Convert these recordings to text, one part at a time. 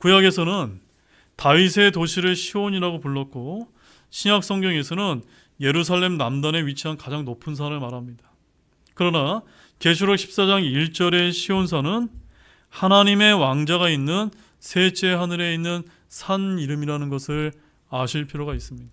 구약에서는 다윗의 도시를 시온이라고 불렀고 신약 성경에서는 예루살렘 남단에 위치한 가장 높은 산을 말합니다. 그러나 계시록 14장 1절의 시온산은 하나님의 왕자가 있는 셋째 하늘에 있는 산 이름이라는 것을 아실 필요가 있습니다.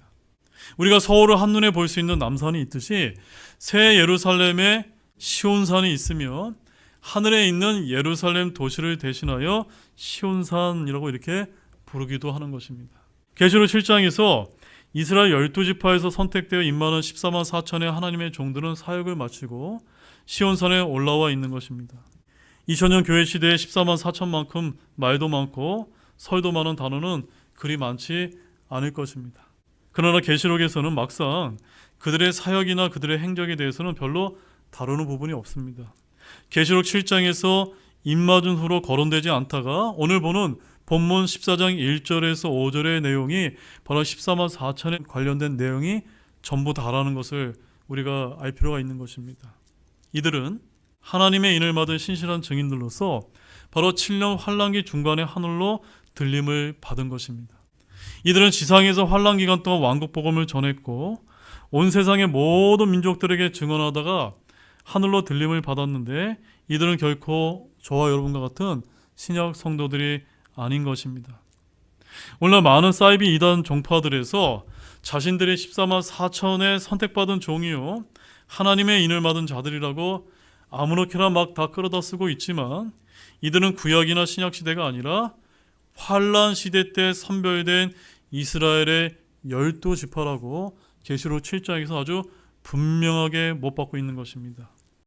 우리가 서울을 한눈에 볼 수 있는 남산이 있듯이 새 예루살렘에 시온산이 있으며 하늘에 있는 예루살렘 도시를 대신하여 시온산이라고 이렇게 부르기도 하는 것입니다. 계시록 7장에서 이스라엘 열두 지파에서 선택되어 임마는 14만 4천의 하나님의 종들은 사역을 마치고 시온산에 올라와 있는 것입니다. 2000년 교회 시대에 14만 4천만큼 말도 많고 설도 많은 단어는 그리 많지 않을 것입니다. 그러나 계시록에서는 막상 그들의 사역이나 그들의 행적에 대해서는 별로 다루는 부분이 없습니다. 계시록 7장에서 입맞은 후로 거론되지 않다가 오늘 보는 본문 14장 1절에서 5절의 내용이 바로 14만 4천에 관련된 내용이 전부 다라는 것을 우리가 알 필요가 있는 것입니다. 이들은 하나님의 인을 받은 신실한 증인들로서 바로 7년 환란기 중간에 하늘로 들림을 받은 것입니다. 이들은 지상에서 환란 기간 동안 왕국 복음을 전했고 온 세상의 모든 민족들에게 증언하다가 하늘로 들림을 받았는데 이들은 결코 저와 여러분과 같은 신약 성도들이 아닌 것입니다. 오늘 많은 사이비 이단 종파들에서 자신들이 14만 4천의 선택받은 종이요 하나님의 인을 받은 자들이라고 아무렇게나 막 다 끌어다 쓰고 있지만 이들은 구약이나 신약 시대가 아니라 환란 시대 때 선별된 이스라엘의 열두 지파라고 계시록 7장에서 아주 분명하게 못 받고 있는 것입니다.